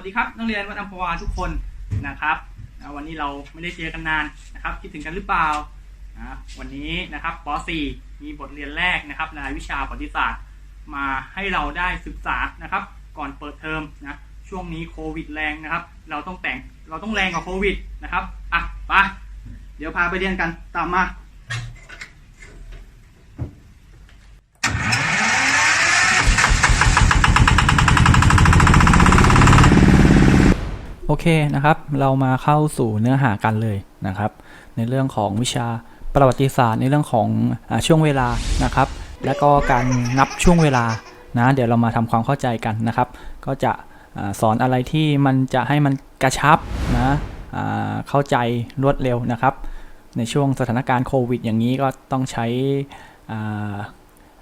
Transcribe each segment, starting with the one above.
สวัสดีครับนักเรียนวัดอัมพวาทุกคนนะครับวันนี้เราไม่ได้เจอกันนานนะครับ คิดถึงกันหรือเปล่านะวันนี้นะครับป .4 มีบทเรียนแรกนะครับรายวิชาประวัติศาสตร์ มาให้เราได้ศึกษานะครับ ก่อนเปิดเทอมนะช่วงนี้โควิดแรงนะครับ เราต้องแต่งเราต้องแรงกว่าโควิดนะครับอะไปเดี๋ยวพาไปเรียนกันตามมา เคนะครับ เรามาเข้าสู่เนื้อหากันเลยนะครับ ในเรื่องของวิชาประวัติศาสตร์ในเรื่องของอช่วงเวลานะครับ และก็การนับช่วงเวลานะเดี๋ยวเรามาทำความเข้าใจกันนะครับ ก็จะอสอนอะไรที่มันจะให้มันกระชับนะเข้าใจรวดเร็วนะครับ ในช่วงสถานการณ์โควิด อย่างนี้ก็ต้องใช้อ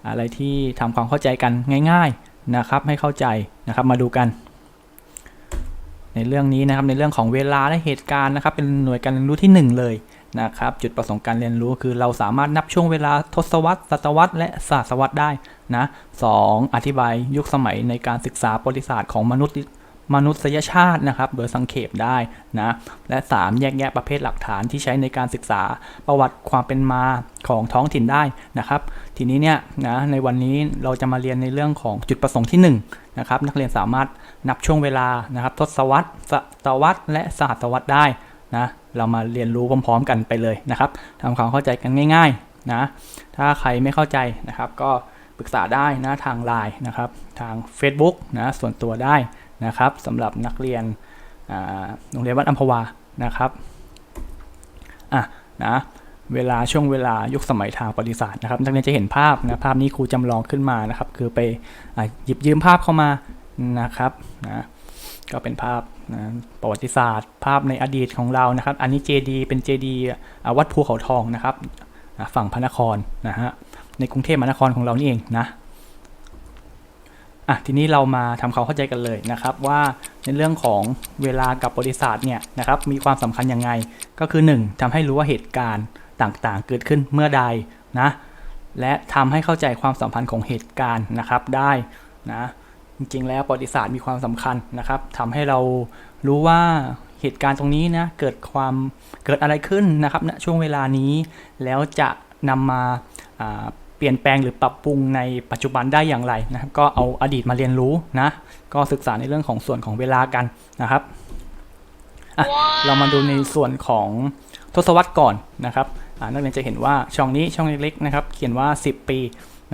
อะไรที่ทำความเข้าใจกันง่าย ๆนะครับ ให้เข้าใจนะครับมาดูกัน ในเรื่องนี้นะครับในเรื่องของเวลาและเหตุการณ์นะครับเป็นหน่วยการเรียนรู้ที่ 1 เลยนะครับจุดประสงค์การเรียนรู้คือเราสามารถนับช่วงเวลาทศวรรษศตวรรษและศาสวรรษได้นะสองอธิบายยุคสมัยในการศึกษาประวัติศาสตร์ของมนุษย์มนุษยชาตินะครับ โดยสังเขปได้นะ และ 3 แยกแยะประเภทหลักฐานที่ใช้ในการศึกษาประวัติความเป็นมาของท้องถิ่นได้นะครับ ทีนี้เนี่ยนะในวันนี้เราจะมาเรียนในเรื่องของจุดประสงค์ที่1นะครับนักเรียนสามารถนับช่วงเวลานะครับทศวรรษศตวรรษและศาสวรรษได้นะเรามาเรียนรู้พร้อมๆกันไปเลยนะครับทำความเข้าใจกันง่ายๆนะถ้าใครไม่เข้าใจนะครับก็ปรึกษาได้นะทางไลน์นะครับทาง Facebook นะส่วนตัวได้นะครับสำหรับนักเรียนโรงเรียนวัดอัมพวานะครับอะนะ เวลาช่วงเวลายุคสมัยทางประวัติศาสตร์นะครับนักเรียนจะเห็นภาพนะภาพนี้ครูจำลองขึ้นมานะครับ คือไปอหยิบยืมภาพเข้ามานะครับนะก็เป็นภาพนะประวัติศาสตร์ ภาพในอดีตของเรานะครับ อันนี้เจดีเป็นเจดีวัดภูเขาทองนะครับฝั่งพระนครนะฮะในกรุงเทพมหานครของเรานี่เองนะอะทีนี้เรามาทำความเข้าใจกันเลยนะครับ ว่าในเรื่องของเวลากับบริษัทเนี่ยนะครับมีความสำคัญยังไงก็คือ 1ทำให้รู้ว่าเหตุการณ์ ต่างๆ เกิดขึ้นเมื่อใดนะและทำให้เข้าใจความสัมพันธ์ของเหตุการณ์นะครับได้นะจริงๆแล้วประวัติศาสตร์มีความสำคัญนะครับทำให้เรารู้ว่าเหตุการณ์ตรงนี้นะเกิดความเกิดอะไรขึ้นนะครับณช่วงเวลานี้ แล้วจะนำมาาเปลี่ยนแปลงหรือปรับปรุงในปัจจุบันได้อย่างไรนะครับก็เอาอดีตมาเรียนรู้นะก็ศึกษาในเรื่องของส่วนของเวลากันนะครับอะเรามาดูในส่วนของทศวรรษก่อนนะครับ นักเรียนจะเห็นว่าช่องนี้ช่องเล็กๆนะครับเขียนว่า 10 ปี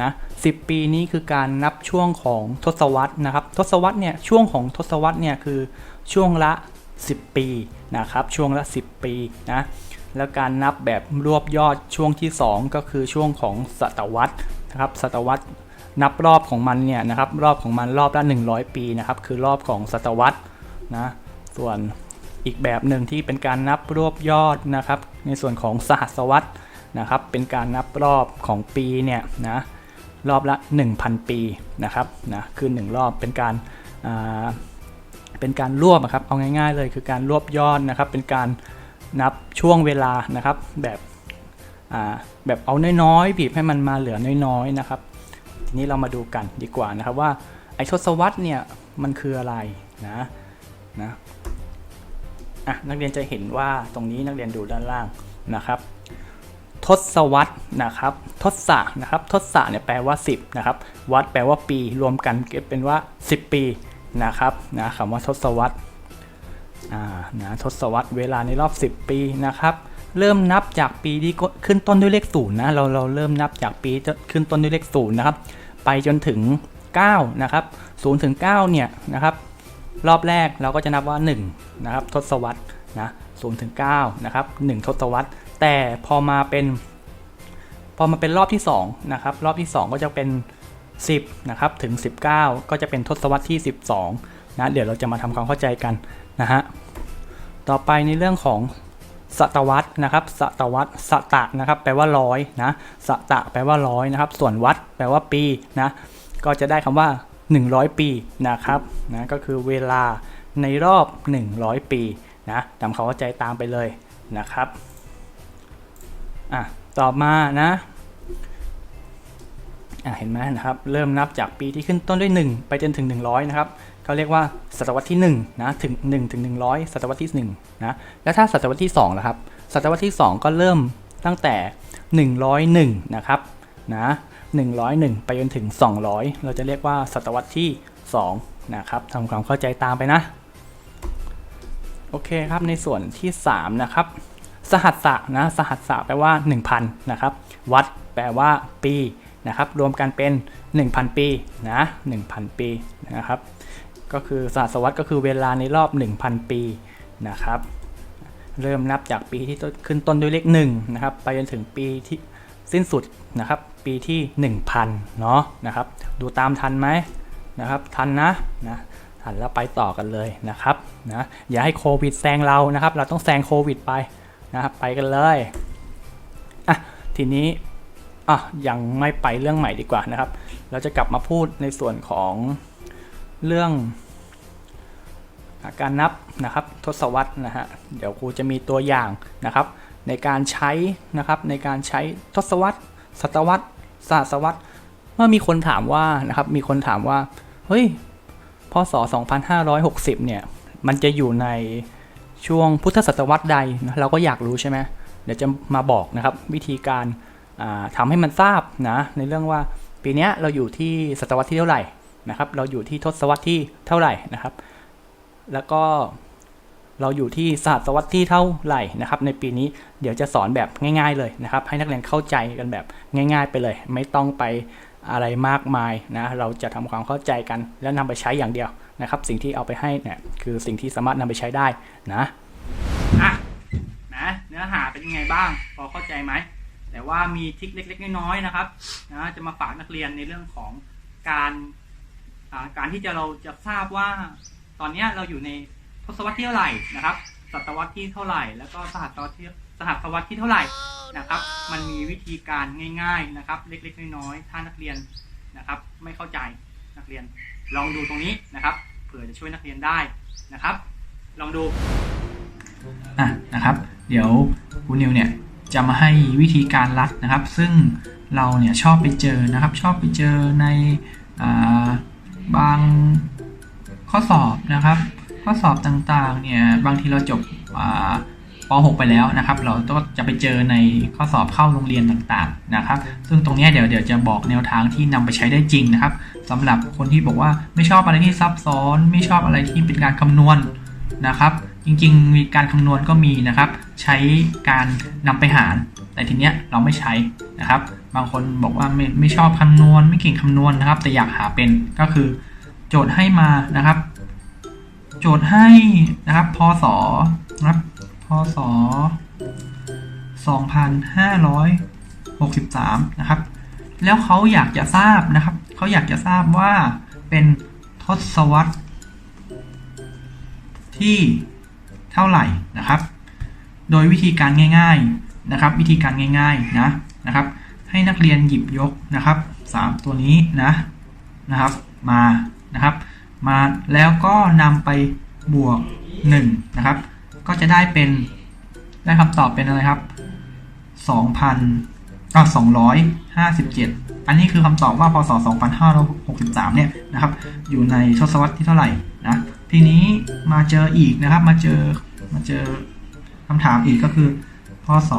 นะ10ปีนี้คือการนับช่วงของทศวรรษนะครับ ทศวรรษเนี่ยช่วงของทศวรรษเนี่ยคือช่วงละ 10 ปีนะครับช่วงละ 10 ปีนะแล้วการนับแบบรวบยอดช่วงที่ 2 ก็คือช่วงของศตวรรษนะครับศตวรรษนับรอบของมันเนี่ยนะครับรอบของมันรอบละ 100 ปีนะครับคือรอบของศตวรรษนะส่วน อีกแบบหนึ่งที่เป็นการนับรวบยอดนะครับ ในส่วนของสหัสวรรษนะครับ เป็นการนับรอบของปีเนี่ยนะรอบละ 1,000 ปีนะครับนะคือ 1 รอบเป็นการาเป็นการรวบอะครับเอาง่ายๆเลยคือการรวบยอดนะครับ เป็นการนับช่วงเวลานะครับแบบแบบเอาน้อยๆบีบให้มันมาเหลือน้อยๆนะครับ ทีนี้เรามาดูกันดีกว่านะครับว่าไอ้ทศวรรษเนี่ยมันคืออะไรนะนะ อะนักเรียนจะเห็นว่าตรงนี้นักเรียนดูด้านล่างนะครับ ทศวรรษนะครับ ทศะนะครับ ทศะเนี่ยแปลว่า 10นะครับวัดแปลว่าปีรวมกันเป็นว่า 10 ปีนะครับนะคำว่าทศวรรษอ่านะทศวรรษเวลาในรอบ 10 ปีนะครับเริ่มนับจากปีที่ขึ้นต้นด้วยเลขศูนย์นะเราเราเริ่มนับจากปีขึ้นต้นด้วยเลขศูนย์นะครับไปจนถึง9นะครับ0ถึง9เนี่ยนะครับ รอบแรกเราก็จะนับว่า1นะครับทศวรรษนะ0ถึง9นะครับ1ทศวรรษ แต่พอมาเป็น พอมาเป็นรอบที่2นะครับรอบที่ 2 ก็จะเป็น 10นะครับถึง 19 ก็จะเป็นทศวรรษที่ 12นะเดี๋ยวเราจะมาทำความเข้าใจกันนะฮะต่อไปในเรื่องของศตวรรษนะครับศตวรรษสตะนะครับแปลว่าร้อยนะสตะแปลว่าร้อยนะครับ ส่วนวัดแปลว่าปีนะก็จะได้คำว่า 100 ปีนะครับนะก็คือเวลาในรอบ 100 ปีนะทำความเขาใจตามไปเลยนะครับอะต่อมานะอะเห็นไหมนะครับเริ่มนับจากปีที่ขึ้นต้นด้วย 1 ไปจนถึง 100 นะครับก็เรียกว่าศตวรรษที่1นะถึง1ถึง100 ศตวรรษที่1นะแล้วถ้าศตวรรษที่2ล่ะครับศตวรรษที่ 2 ก็เริ่มตั้งแต่ 101 นะครับนะ 101 ไปจนถึง 200 เราจะเรียกว่าศตวรรษที่ 2 นะครับทำความเข้าใจตามไปนะ โอเคครับ ในส่วนที่ 3 นะครับ สหัสสะนะ สหัสสะแปลว่า 1,000 นะครับ วัดแปลว่าปีนะครับ รวมกันเป็น 1,000 ปีนะ1,000 ปีนะครับ ก็คือศาสวัตก็คือเวลาในรอบ 1,000 ปีนะครับ เริ่มนับจากปีที่ต้นขึ้นต้นด้วยเลข1นะครับ ไปจนถึงปีที่สิ้นสุดนะครับ ปีที่ 1,000เนาะนะครับดูตามทันไหมนะครับทันนะนะทันแล้วไปต่อกันเลยนะครับนะอย่าให้โควิดแซงเรานะครับ เราต้องแซงโควิดไปนะครับไปกันเลยอะทีนี้อะยังไม่ไปเรื่องใหม่ดีกว่านะครับ เราจะกลับมาพูดในส่วนของเรื่องการนับนะครับทศวรรษนะฮะเดี๋ยวครูจะมีตัวอย่างนะครับ ในการใช้นะครับในการใช้ทศวรรษศตวรรษ ศาสวรรษเมื่อมีคนถามว่านะครับมีคนถามว่าเฮ้ยพศ 2560 เนี่ย มันจะอยู่ในช่วงพุทธศตวรรษใดนะเราก็อยากรู้ใช่ไหมเดี๋ยวจะมาบอกนะครับวิธีการอ่าทำให้มันทราบนะในเรื่องว่าปีนี้เราอยู่ที่ศตวรรษที่เท่าไหร่นะครับ เราอยู่ที่ทศวรรษที่เท่าไหร่นะครับ แล้วก็ เราอยู่ที่ศาสตวรรษที่เท่าไหร่นะครับ ในปีนี้เดี๋ยวจะสอนแบบง่าย ๆเลยนะครับ ให้นักเรียนเข้าใจกันแบบง่าย ๆ ไปเลย ไม่ต้องไปอะไรมากมายนะเราจะทำความเข้าใจกัน แล้วนำไปใช้อย่างเดียวนะครับ สิ่งที่เอาไปให้เนี่ยคือสิ่งที่สามารถนำไปใช้ได้นะอะนะเนื้อหาเป็นยังไงบ้าง พอเข้าใจไหมแต่ว่ามีทิคเล็ก ๆ น้อยๆนะครับนะจะมาฝากนักเรียนในเรื่องของการการที่จะเราจะทราบว่าตอนนี้เราอยู่ใน ทศวรรษที่เท่าไหร่นะครับศตวรรษที่เท่าไหร่ แล้วก็สหัสวรรษที่สหัสวรรษที่เท่าไหร่นะครับ มันมีวิธีการง่าย ๆนะครับ เล็กๆน้อยๆถ้านักเรียนนะครับ ไม่เข้าใจนักเรียน ลองดูตรงนี้นะครับเผื่อจะช่วยนักเรียนได้นะครับ ลองดูอะนะครับ เดี๋ยวครูนิวเนี่ยจะมาให้วิธีการรัดนะครับ ซึ่งเราเนี่ยชอบไปเจอนะครับ ชอบไปเจอในอบางข้อสอบนะครับ ข้อสอบต่างๆเนี่ยบางทีเราจบป .6 ไปแล้วนะครับ เราก็จะไปเจอในข้อสอบเข้าโรงเรียนต่างๆนะครับ ซึ่งตรงนี้เดี๋ยวเดี๋ยวจะบอกแนวทางที่นำไปใช้ได้จริงนะครับสำหรับคนที่บอกว่าไม่ชอบอะไรที่ซับซ้อน ไม่ชอบอะไรที่เป็นการคำนวณนะครับ จริงๆ มีการคำนวณก็มีนะครับ ใช้การนำไปหาร แต่ทีเนี้ยเราไม่ใช้นะครับ บางคนบอกว่าไม่ไม่ชอบคำนวณ ไม่เก่งคำนวณนะครับ แต่อยากหาเป็นก็คือ โจทย์ให้มานะครับ โจทย์ให้นะครับพศนะครับพศ2563 นะครับ แล้วเขาอยากจะทราบนะครับเขาอยากจะทราบว่าเป็นทศวรรษที่เท่าไหร่นะครับ โดยวิธีการง่ายๆนะครับ วิธีการง่ายๆนะนะครับ ให้นักเรียนหยิบยกนะครับสามตัวนี้นะนะครับมานะครับ มาแล้วก็นำไปบวก1นะครับ ก็จะได้เป็นได้คำตอบเป็นอะไรครับ 2,000ก็257 อันนี้คือคำตอบว่าพศ 2563 เนี่ยนะครับ อยู่ในทศวรรษที่เท่าไหร่นะทีนี้มาเจออีกนะครับ มาเจอมาเจอคำถามอีกก็คือ พศ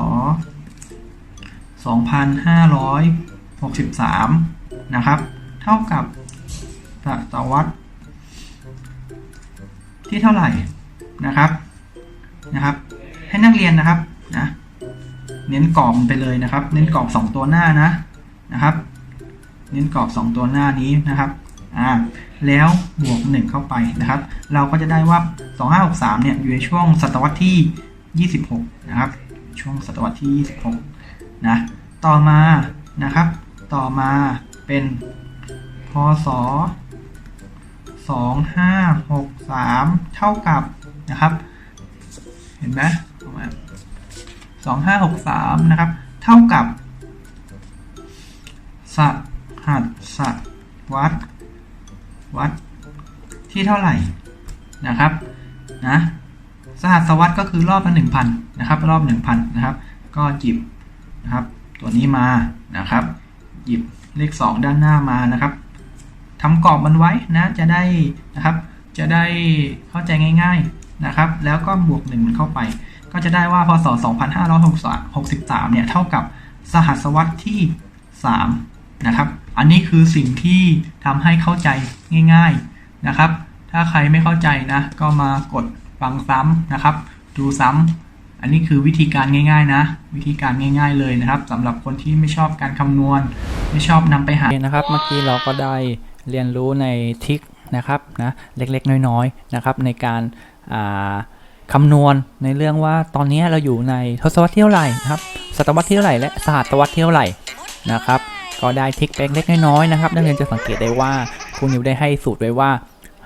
2563 นะครับ เท่ากับศตวรรษ ที่เท่าไหร่นะครับนะครับ ให้นักเรียนนะครับนะเน้นกรอบไปเลยนะครับ เน้นกรอบ 2 ตัวหน้านะนะครับ เน้นกรอบ 2 ตัวหน้านี้นะครับอ่าแล้วบวก 1 เข้าไปนะครับ เราก็จะได้ว่า 2563 เนี่ยอยู่ในช่วงศตวรรษที่ 26 นะครับ ช่วงศตวรรษที่ 26 นะ ต่อมานะครับ ต่อมาเป็นพศ2563 เท่ากับนะครับ เห็นไหมเอามา2563นะครับ เท่ากับสหัสสวัตวัดที่เท่าไหร่นะครับนะสหัสวัตก็คือรอบละหนึ่งพันนะครับ รอบหนึ่งพันนะครับ ก็หยิบนะครับ ตัวนี้มานะครับ หยิบเลขสองด้านหน้ามานะครับ ทำกรอบมันไว้นะจะได้นะครับจะได้เข้าใจง่าย ๆนะครับ แล้วก็บวกหนึ่งมันเข้าไป ก็จะได้ว่าพศ 2563 เนี่ยเท่ากับสหัสวรรษที่ 3 นะครับ อันนี้คือสิ่งที่ทำให้เข้าใจง่าย ๆนะครับ ถ้าใครไม่เข้าใจนะ ก็มากดฟังซ้ำนะครับ ดูซ้ำอันนี้คือวิธีการง่าย ๆ นะ วิธีการง่าย ๆ เลยนะครับสำหรับคนที่ไม่ชอบการคำนวณ ไม่ชอบนำไปหานะครับ เมื่อกี้เราก็ได้ เรียนรู้ในทิคนะครับนะเล็กๆ น้อยๆนะครับในการาคำนวณในเรื่องว่าตอนนี้เราอยู่ในทศวรรษที่เท่าไหร่นะครับศตวรรษที่เท่าไหร่และศตวรรษที่เท่าไหร่นะครับก็ได้ทริคเล็กๆน้อยๆนะครับนักเรียนจะสังเกตได้ว่าครูนิวได้ให้สูตรไว้ว่า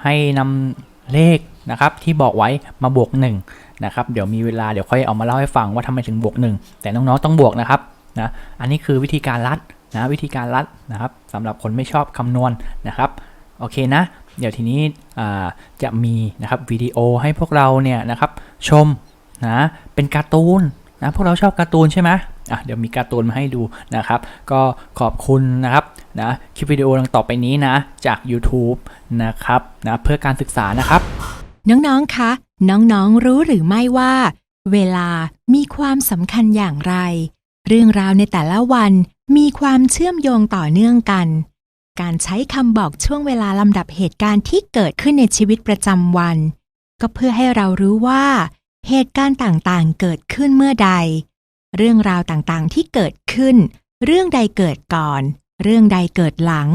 ให้นำเลขนะครับที่บอกไว้มาบวก1นะครับเดี๋ยวมีเวลาเดี๋ยวค่อยเอามาเล่าให้ฟังว่าทำไมถึงบวก 1 แต่น้องๆต้องบวกนะครับนะอันนี้คือวิธีการลัด นะวิธีการลัดนะครับสำหรับคนไม่ชอบคำนวณนะครับโอเคนะ เดี๋ยวทีนี้จะมีนะครับวิดีโอให้พวกเราเนี่ยนะครับชมนะเป็นการ์ตูนนะพวกเราชอบการ์ตูนใช่ไหมอะเดี๋ยวมีการ์ตูนมาให้ดูนะครับ ก็ขอบคุณนะครับนะคลิปวิดีโอดังต่อไปนี้นะ จาก YouTube นะครับนะเพื่อการศึกษานะครับ น้องๆคะน้องๆรู้หรือไม่ว่า เวลามีความสำคัญอย่างไร เรื่องราวในแต่ละวันมีความเชื่อมโยงต่อเนื่องกัน การใช้คำบอกช่วงเวลาลำดับเหตุการณ์ที่เกิดขึ้นในชีวิตประจำวัน ก็เพื่อให้เรารู้ว่า เหตุการณ์ต่างๆ เกิดขึ้นเมื่อใด เรื่องราวต่างๆที่เกิดขึ้น เรื่องใดเกิดก่อน เรื่องใดเกิดหลัง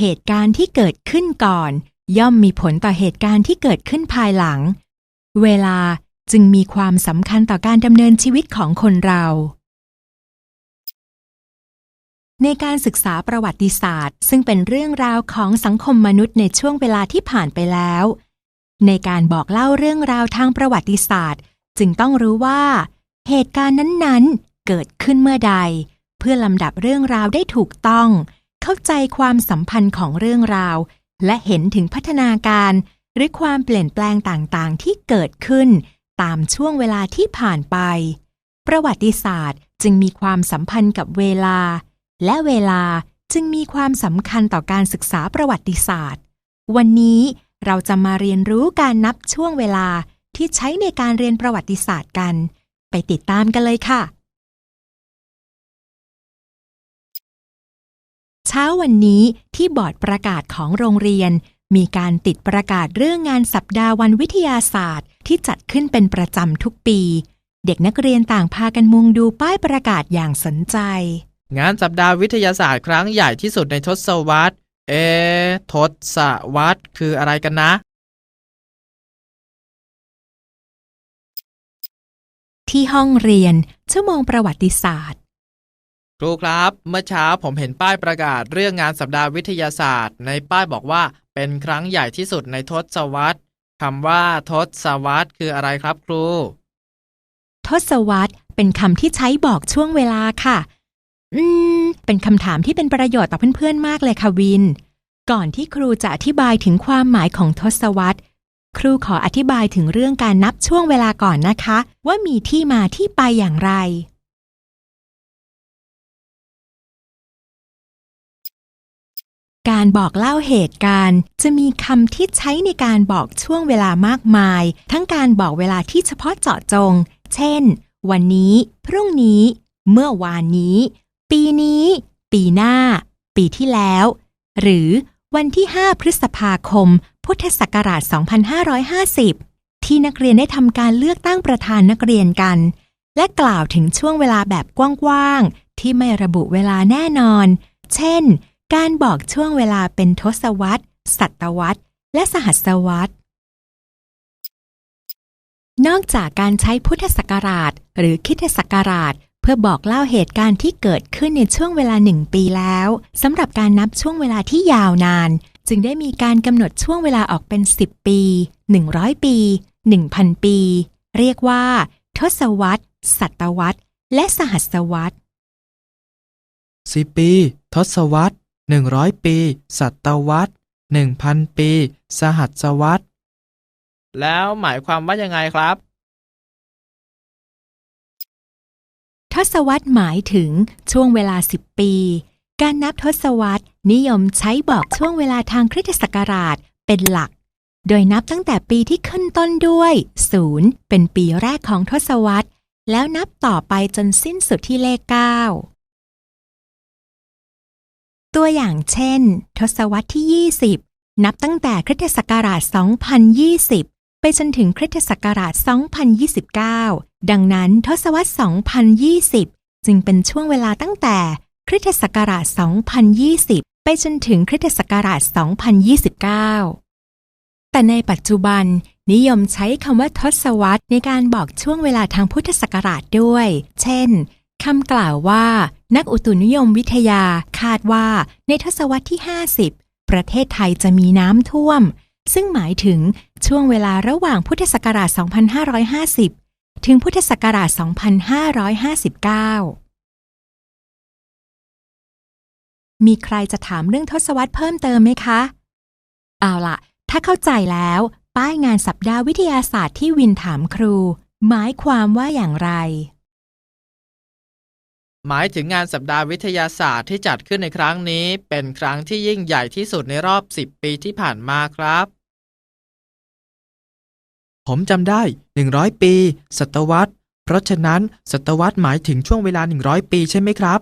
เหตุการณ์ที่เกิดขึ้นก่อน ย่อมมีผลต่อเหตุการณ์ที่เกิดขึ้นภายหลัง เวลาจึงมีความสำคัญต่อการดำเนินชีวิตของคนเรา ในการศึกษาประวัติศาสตร์ ซึ่งเป็นเรื่องราวของสังคมมนุษย์ในช่วงเวลาที่ผ่านไปแล้ว ในการบอกเล่าเรื่องราวทางประวัติศาสตร์ จึงต้องรู้ว่า เหตุการณ์นั้นๆ เกิดขึ้นเมื่อใด เพื่อลำดับเรื่องราวได้ถูกต้อง เข้าใจความสัมพันธ์ของเรื่องราว และเห็นถึงพัฒนาการ หรือความเปลี่ยนแปลงต่างๆ ที่เกิดขึ้น ตามช่วงเวลาที่ผ่านไป ประวัติศาสตร์จึงมีความสัมพันธ์กับเวลา และเวลาจึงมีความสำคัญต่อการศึกษาประวัติศาสตร์ วันนี้เราจะมาเรียนรู้การนับช่วงเวลาที่ใช้ในการเรียนประวัติศาสตร์กัน ไปติดตามกันเลยค่ะ เช้าวันนี้ที่บอร์ดประกาศของโรงเรียน มีการติดประกาศเรื่องงานสัปดาห์วันวิทยาศาสตร์ ที่จัดขึ้นเป็นประจำทุกปี เด็กนักเรียนต่างพากันมุงดูป้ายประกาศอย่างสนใจ งานสัปดาห์วิทยาศาสตร์ครั้งใหญ่ที่สุดในทศวรรษ เอะทศวรรษคืออะไรกันนะ ที่ห้องเรียนชั่วโมงประวัติศาสตร์ ครูครับ เมื่อเช้าผมเห็นป้ายประกาศเรื่องงานสัปดาห์วิทยาศาสตร์ ในป้ายบอกว่าเป็นครั้งใหญ่ที่สุดในทศวรรษคำว่า ทศวรรษคืออะไรครับครู ทศวรรษเป็นคำที่ใช้บอกช่วงเวลาค่ะ อืม เป็นคำถามที่เป็นประโยชน์ต่อเพื่อนๆมากเลยค่ะวิน ก่อนที่ครูจะอธิบายถึงความหมายของทศวรรษ ครูขออธิบายถึงเรื่องการนับช่วงเวลาก่อนนะคะ ว่ามีที่มาที่ไปอย่างไร การบอกเล่าเหตุการณ์ จะมีคำที่ใช้ในการบอกช่วงเวลามากมาย ทั้งการบอกเวลาที่เฉพาะเจาะจง เช่น วันนี้ พรุ่งนี้ เมื่อวานนี้ ปีนี้ ปีหน้า ปีที่แล้ว หรือวันที่ 5 พฤษภาคม พุทธศักราช 2550 ที่นักเรียนได้ทำการเลือกตั้งประธานนักเรียนกัน และกล่าวถึงช่วงเวลาแบบกว้างๆ ที่ไม่ระบุเวลาแน่นอน เช่น การบอกช่วงเวลาเป็นทศวรรษ ศตวรรษ และสหัสวรรษ นอกจากการใช้พุทธศักราช หรือคิดศักราช พื่อบอกเล่าเหตุการณ์ที่เกิดขึ้นในช่วงเวลาหนึ่งปีแล้วสำหรับการนับช่วงเวลาที่ยาวนาน จึงได้มีการกำหนดช่วงเวลาออกเป็น 10 ปี 100 ปี 1,000 ปี เรียกว่า ทศวรรษศตวรรษ และสหัสวรรษสิปี ทศวรรษหนึ่งร้อยปีศตวรรษหนึ่งพันปี สหัสวรรษแล้วหมายความว่ายังไงครับ ทศวรรษหมายถึงช่วงเวลา 10 ปี การนับทศวรรษนิยมใช้บอกช่วงเวลาทางคริสตศักราชเป็นหลัก โดยนับตั้งแต่ปีที่ขึ้นต้นด้วยศูนย์เป็นปีแรกของทศวรรษ แล้วนับต่อไปจนสิ้นสุดที่เลข 9 ตัวอย่างเช่น ทศวรรษที่ 20 นับตั้งแต่คริสตศักราช 2020 ไปจนถึงคริสตศักราช 2029 ดังนั้นทศวรรษ 2020 จึงเป็นช่วงเวลาตั้งแต่คริสตศักราช 2020 ไปจนถึงคริสตศักราช 2029 แต่ในปัจจุบันนิยมใช้คำว่าทศวรรษในการบอกช่วงเวลาทางพุทธศักราชด้วย เช่นคำกล่าวว่า นักอุตุนิยมวิทยาคาดว่าในทศวรรษที่ 50 ประเทศไทยจะมีน้ำท่วม ซึ่งหมายถึงช่วงเวลาระหว่างพุทธศักราช 2550 ถึงพุทธศักราช 2559 มีใครจะถามเรื่องทศวรรษเพิ่มเติมไหมคะ เอาล่ะ ถ้าเข้าใจแล้ว ป้ายงานสัปดาห์วิทยาศาสตร์ที่วินถามครู หมายความว่าอย่างไร หมายถึงงานสัปดาห์วิทยาศาสตร์ที่จัดขึ้นในครั้งนี้ เป็นครั้งที่ยิ่งใหญ่ที่สุดในรอบ 10 ปีที่ผ่านมาครับ ผมจำได้ 100 ปี ศตวรรษ เพราะฉะนั้น ศตวรรษหมายถึงช่วงเวลา 100 ปีใช่ไหมครับ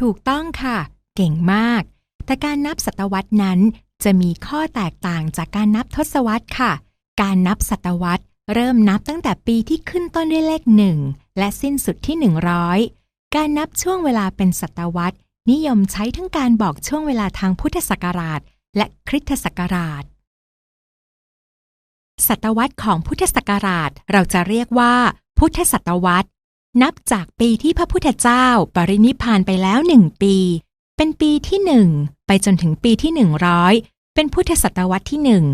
ถูกต้องค่ะ เก่งมาก แต่การนับศตวรรษนั้นจะมีข้อแตกต่างจากการนับทศวรรษค่ะ การนับศตวรรษเริ่มนับตั้งแต่ปีที่ขึ้นต้นด้วยเลขหนึ่งและสิ้นสุดที่ 100 การนับช่วงเวลาเป็นศตวรรษ นิยมใช้ทั้งการบอกช่วงเวลาทางพุทธศักราช และคริสตศักราช ศตวรรษของพุทธศักราชเราจะเรียกว่า พุทธศตวรรษ นับจากปีที่พระพุทธเจ้าปรินิพานไปแล้วหนึ่งปี เป็นปีที่หนึ่งไปจนถึงปีที่หนึ่งร้อยเป็นพุทธศตวรรษที่หนึ่ง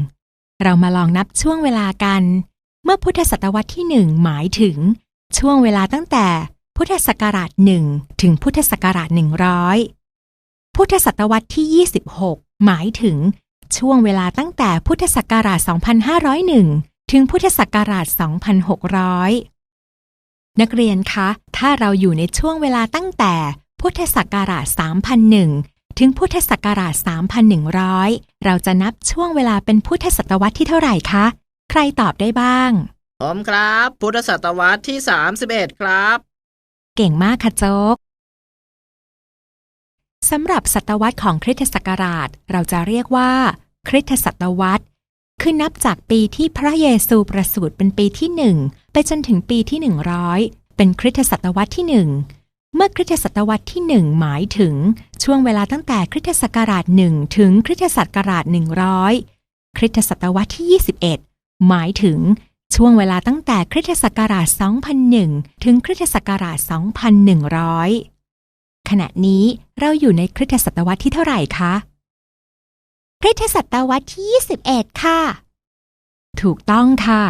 เรามาลองนับช่วงเวลากัน เมื่อพุทธศตวรรษที่หนึ่งหมายถึง ช่วงเวลาตั้งแต่พุทธศักราชหนึ่งถึงพุทธศักราชหนึ่งร้อยพุทธศตวรรษที่ 26 หมายถึง ช่วงเวลาตั้งแต่พุทธศักราช 2501 ถึงพุทธศักราช 2600 นักเรียนคะ ถ้าเราอยู่ในช่วงเวลาตั้งแต่พุทธศักราช 3001 ถึงพุทธศักราช 3100 เราจะนับช่วงเวลาเป็นพุทธศตวรรษที่เท่าไหร่คะ ใครตอบได้บ้าง ผมครับ พุทธศตวรรษที่ 31 ครับ เก่งมากค่ะโจ๊ก สำหรับศตวรรษของคริสตศักราช เราจะเรียกว่า คริสตศตวรรษ คือนับจากปีที่พระเยซูประสูติเป็นปีที่หนึ่งไปจนถึงปีที่หนึ่งร้อยเป็นคริสตศตวรรษที่หนึ่งเมื่อคริสตศตวรรษที่หนึ่งหมายถึงช่วงเวลาตั้งแต่คริสตศักราชหนึ่งถึงคริสตศักราชหนึ่งร้อยคริสตศตวรรษที่ 21 หมายถึงช่วงเวลาตั้งแต่คริสตศักราช 2001 ถึงคริสตศักราช 2100 ขณะนี้เราอยู่ในคริสตศตวรรษที่เท่าไหร่คะ คริสตศตวรรษที่ 21 ค่ะ ถูกต้องค่ะ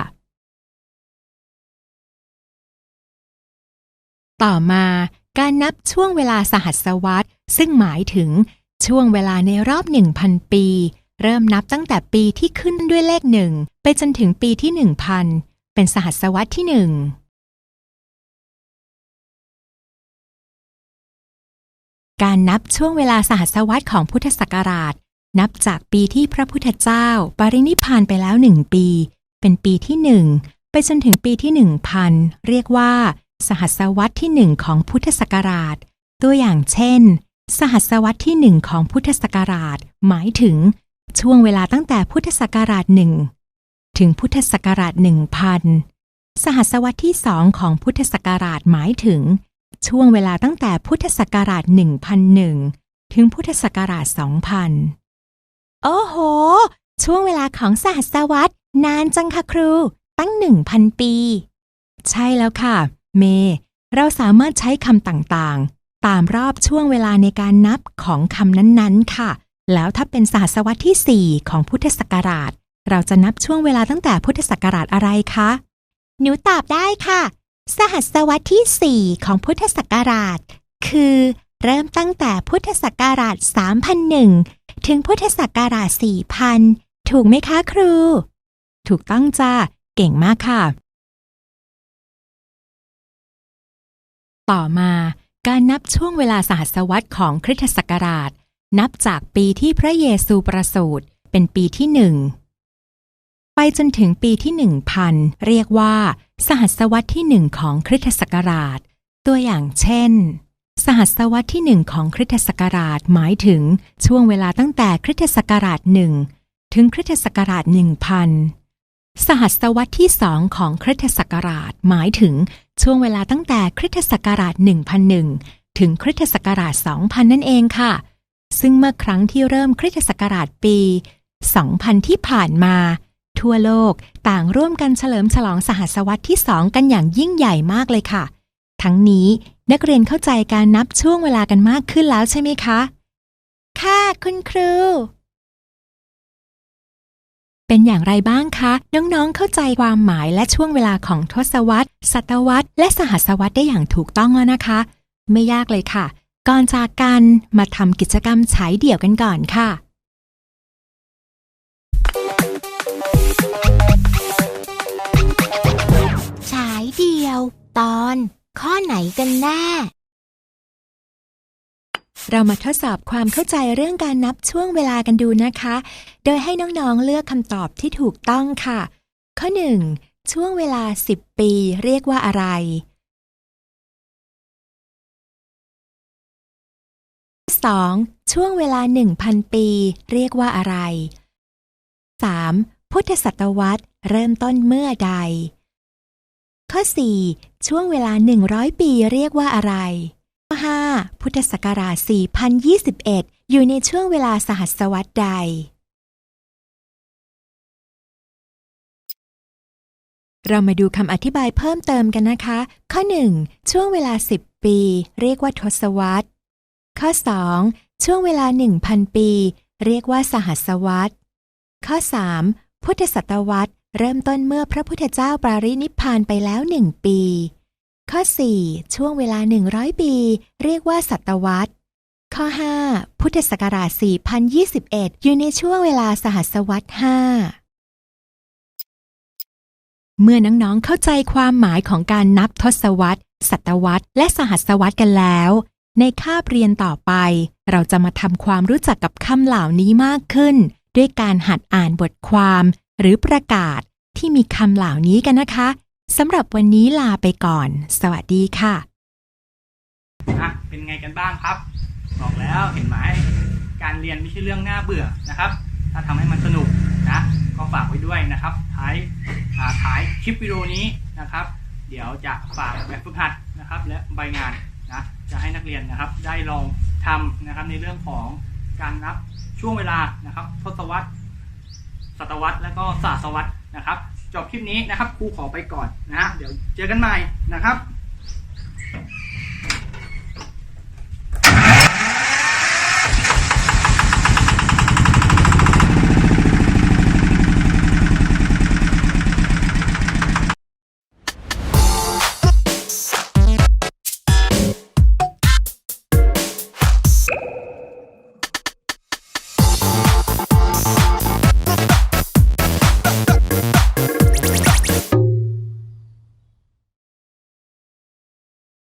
ต่อมาการนับช่วงเวลาสหัสวรรษซึ่งหมายถึงช่วงเวลาในรอบ 1,000 ปี เริ่มนับตั้งแต่ปีที่ขึ้นด้วยเลขหนึ่งไปจนถึงปีที่ 1,000 เป็นสหัสวรรษที่หนึ่ง การนับช่วงเวลาสหัสวรรษของพุทธศักราช นับจากปีที่พระพุทธเจ้า ปรินิพานไปแล้วหนึ่งปี เป็นปีที่หนึ่งไปจนถึงปีที่หนึ่งพันเรียกว่า สหัสวรรษที่หนึ่งของพุทธศักราช ตัวอย่างเช่น สหัสวรรษที่หนึ่งของพุทธศักราช หมายถึง ช่วงเวลาตั้งแต่พุทธศักราชหนึ่งถึงพุทธศักราชหนึ่งพันสหัสวรรษที่สองของพุทธศักราชหมายถึง ช่วงเวลาตั้งแต่พุทธศักราช 1001 ถึงพุทธศักราช 2000 โอ้โห ช่วงเวลาของสหัสวรรษนานจังค่ะครู ตั้ง 1,000 ปี ใช่แล้วค่ะ เม เราสามารถใช้คำต่างๆ ตามรอบช่วงเวลาในการนับของคำนั้นๆ ค่ะ แล้วถ้าเป็นสหัสวรรษที่ 4 ของพุทธศักราช เราจะนับช่วงเวลาตั้งแต่พุทธศักราชอะไรคะ หนูตอบได้ค่ะ สหัสวรรษที่ 4 ของพุทธศักราช คือเริ่มตั้งแต่พุทธศักราช 3001 ถึงพุทธศักราช 4000 ถูกไหมคะครู ถูกต้องจ้าเก่งมากค่ะ ต่อมาการนับช่วงเวลาสหัสวรรษของคริสตศักราช นับจากปีที่พระเยซูประสูติเป็นปีที่หนึ่ง ไปจนถึงปีที่ 1000 เรียกว่า สหัสวรรษที่หนึ่งของคริสตศักราช ตัวอย่างเช่น สหัสวรรษที่หนึ่งของคริสตศักราชหมายถึงช่วงเวลาตั้งแต่คริสตศักราชหนึ่งถึงคริสตศักราช1000 สหัสวรรษที่สองของคริสตศักราชหมายถึงช่วงเวลาตั้งแต่คริสตศักราช1001 ถึงคริสตศักราช2000 นั่นเองค่ะ ซึ่งเมื่อครั้งที่เริ่มคริสตศักราชปี 2000 ที่ผ่านมา ทั่วโลก ต่างร่วมกันเฉลิมฉลองสหัสวรรษที่สองกันอย่างยิ่งใหญ่มากเลยค่ะ ทั้งนี้นักเรียนเข้าใจการนับช่วงเวลากันมากขึ้นแล้วใช่ไหมคะ ค่ะคุณครู เป็นอย่างไรบ้างคะ น้องๆเข้าใจความหมายและช่วงเวลาของทศวรรษ ศตวรรษ และสหัสวรรษได้อย่างถูกต้องแล้วนะคะ ไม่ยากเลยค่ะ ก่อนจากกันมาทำกิจกรรมฉายเดี่ยวกันก่อนค่ะ เดียว ตอน ข้อไหนกันแน่ เรามาทดสอบความเข้าใจเรื่องการนับช่วงเวลากันดูนะคะ โดยให้น้องๆเลือกคำตอบที่ถูกต้องค่ะ ข้อ 1. ช่วงเวลา 10 ปีเรียกว่าอะไร 2. ช่วงเวลา 1,000 ปี เรียกว่าอะไร 3. พุทธศตวรรษเริ่มต้นเมื่อใด ข้อ 4. ช่วงเวลา 100 ปีเรียกว่าอะไร ข้อ 5. พุทธศักราช 4021 อยู่ในช่วงเวลาสหัสวรรษใด เรามาดูคำอธิบายเพิ่มเติมกันนะคะ ข้อ 1. ช่วงเวลา 10 ปี เรียกว่าทศวรรษ ข้อ 2. ช่วงเวลา 1,000 ปี เรียกว่าสหัสวรรษ ข้อ 3. พุทธศตวรรษ เริ่มต้นเมื่อพระพุทธเจ้าปรินิพพานไปแล้วหนึ่งปี ข้อ 4. ช่วงเวลา 100 ปี เรียกว่าศตวรรษ ข้อ 5. พุทธศักราช 4021 อยู่ในช่วงเวลาสหัสวรรษ5เมื่อน้องๆเข้าใจความหมายของการนับทศวรรษศตวรรษและสหัสวรรษกันแล้ว ในคาบเรียนต่อไป เราจะมาทำความรู้จักกับคำเหล่านี้มากขึ้น ด้วยการหัดอ่านบทความหรือประกาศ ที่มีคำเหล่านี้กันนะคะสำหรับวันนี้ลาไปก่อน สวัสดีค่ะอะเป็นไงกันบ้างครับ บอกแล้วเห็นไหมการเรียนไม่ใช่เรื่องน่าเบื่อนะครับ ถ้าทำให้มันสนุกนะก็ฝากไว้ด้วยนะครับท้ายท้ายคลิปวิดีโอนี้นะครับ เดี๋ยวจะฝากแบบฝึกหัดนะครับ และใบงานนะจะให้นักเรียนนะครับ ได้ลองทำนะครับในเรื่องของการนับช่วงเวลานะครับ ทศวรรษศตวรรษและก็ศาสวรรษ นะครับ จบคลิปนี้นะครับครูขอไปก่อนนะฮะเดี๋ยวเจอกันใหม่นะครับ